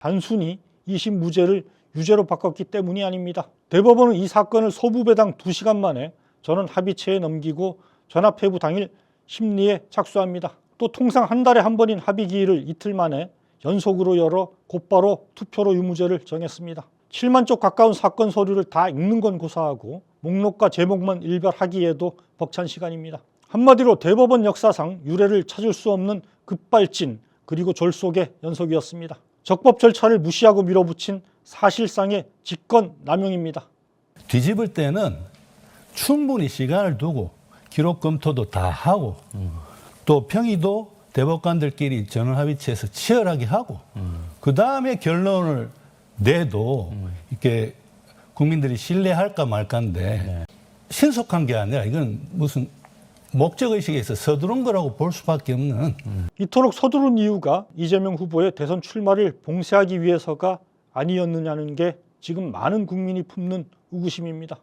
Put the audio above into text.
단순히 2심 무죄를 유죄로 바꿨기 때문이 아닙니다. 대법원은 이 사건을 소부배당 2시간 만에 전원 합의체에 넘기고 전합회부 당일 심리에 착수합니다. 또 통상 한 달에 한 번인 합의 기일을 이틀 만에 연속으로 열어 곧바로 투표로 유무죄를 정했습니다. 7만 쪽 가까운 사건 서류를 다 읽는 건 고사하고 목록과 제목만 일별하기에도 벅찬 시간입니다. 한마디로 대법원 역사상 유례를 찾을 수 없는 급발진 그리고 졸속의 연속이었습니다. 적법 절차를 무시하고 밀어붙인 사실상의 직권 남용입니다. 뒤집을 때는 충분히 시간을 두고 기록 검토도 다 하고 또 평의도 대법관들끼리 전원 합의체에서 치열하게 하고 그 다음에 결론을 내도 이렇게 국민들이 신뢰할까 말까인데 신속한 게 아니라 이건 무슨 목적 의식에서 서두른 거라고 볼 수밖에 없는 이토록 서두른 이유가 이재명 후보의 대선 출마를 봉쇄하기 위해서가 아니었느냐는 게 지금 많은 국민이 품는 의구심입니다.